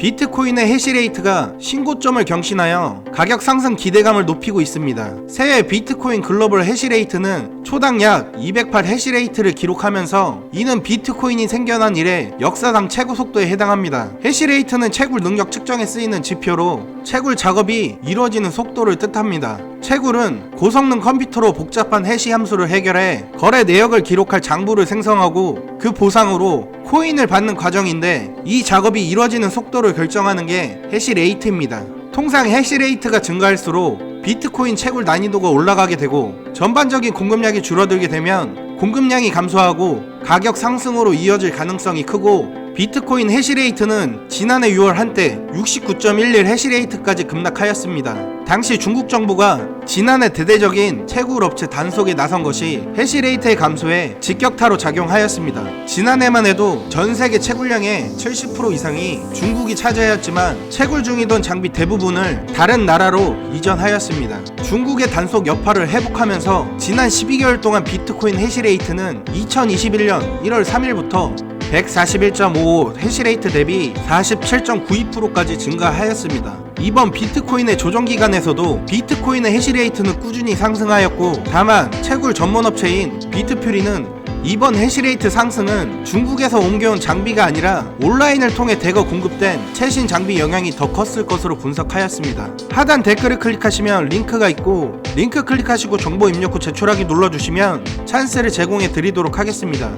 비트코인의 해시레이트가 신고점을 경신하여 가격 상승 기대감을 높이고 있습니다. 새해 비트코인 글로벌 해시레이트는 초당 약 208 해시레이트를 기록하면서 이는 비트코인이 생겨난 이래 역사상 최고 속도에 해당합니다. 해시레이트는 채굴 능력 측정에 쓰이는 지표로 채굴 작업이 이루어지는 속도를 뜻합니다. 채굴은 고성능 컴퓨터로 복잡한 해시 함수를 해결해 거래 내역을 기록할 장부를 생성하고 그 보상으로 코인을 받는 과정인데 이 작업이 이루어지는 속도를 결정하는 게 해시 레이트입니다. 통상 해시 레이트가 증가할수록 비트코인 채굴 난이도가 올라가게 되고 전반적인 공급량이 줄어들게 되면 공급량이 감소하고 가격 상승으로 이어질 가능성이 크고 비트코인 해시레이트는 지난해 6월 한때 69.11 해시레이트까지 급락하였습니다. 당시 중국 정부가 지난해 대대적인 채굴 업체 단속에 나선 것이 해시레이트의 감소에 직격타로 작용하였습니다. 지난해만 해도 전 세계 채굴량의 70% 이상이 중국이 차지하였지만 채굴 중이던 장비 대부분을 다른 나라로 이전하였습니다. 중국의 단속 여파를 회복하면서 지난 12개월 동안 비트코인 해시레이트는 2021년 1월 3일부터 141.55 해시레이트 대비 47.92%까지 증가하였습니다. 이번 비트코인의 조정 기간에서도 비트코인의 해시레이트는 꾸준히 상승하였고 다만 채굴 전문 업체인 비트퓨리는 이번 해시레이트 상승은 중국에서 옮겨온 장비가 아니라 온라인을 통해 대거 공급된 최신 장비 영향이 더 컸을 것으로 분석하였습니다. 하단 댓글을 클릭하시면 링크가 있고 링크 클릭하시고 정보 입력 후 제출하기 눌러주시면 찬스를 제공해 드리도록 하겠습니다.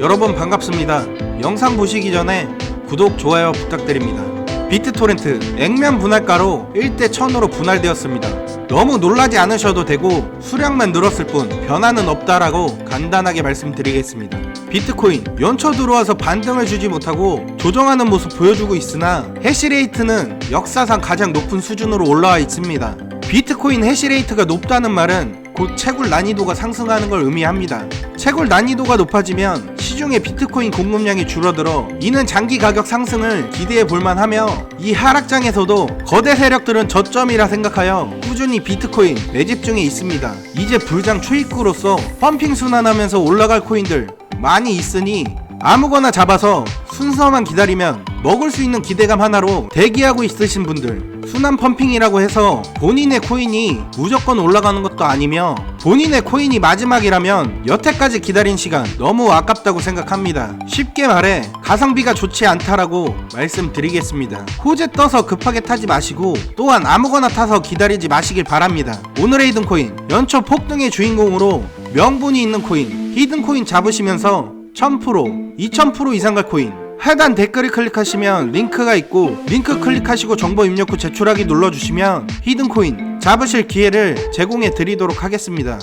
여러분 반갑습니다. 영상 보시기 전에 구독, 좋아요 부탁드립니다. 비트토렌트 액면 분할가로 1대 1000으로 분할되었습니다. 너무 놀라지 않으셔도 되고 수량만 늘었을 뿐 변화는 없다라고 간단하게 말씀드리겠습니다. 비트코인 연초 들어와서 반등을 주지 못하고 조정하는 모습 보여주고 있으나 해시레이트는 역사상 가장 높은 수준으로 올라와 있습니다. 비트코인 해시레이트가 높다는 말은 곧 채굴 난이도가 상승하는 걸 의미합니다. 채굴 난이도가 높아지면 시중의 비트코인 공급량이 줄어들어 이는 장기 가격 상승을 기대해 볼만하며 이 하락장에서도 거대 세력들은 저점이라 생각하여 꾸준히 비트코인 매집 중에 있습니다. 이제 불장 초입구로서 펌핑 순환하면서 올라갈 코인들 많이 있으니 아무거나 잡아서 순서만 기다리면 먹을 수 있는 기대감 하나로 대기하고 있으신 분들 순환 펌핑이라고 해서 본인의 코인이 무조건 올라가는 것도 아니며 본인의 코인이 마지막이라면 여태까지 기다린 시간 너무 아깝다고 생각합니다. 쉽게 말해 가성비가 좋지 않다라고 말씀드리겠습니다. 호재 떠서 급하게 타지 마시고 또한 아무거나 타서 기다리지 마시길 바랍니다. 오늘의 히든 코인 연초 폭등의 주인공으로 명분이 있는 코인 히든 코인 잡으시면서 1000% 2000% 이상 갈 코인 하단 댓글을 클릭하시면 링크가 있고 링크 클릭하시고 정보 입력 후 제출하기 눌러주시면 히든코인 잡으실 기회를 제공해 드리도록 하겠습니다.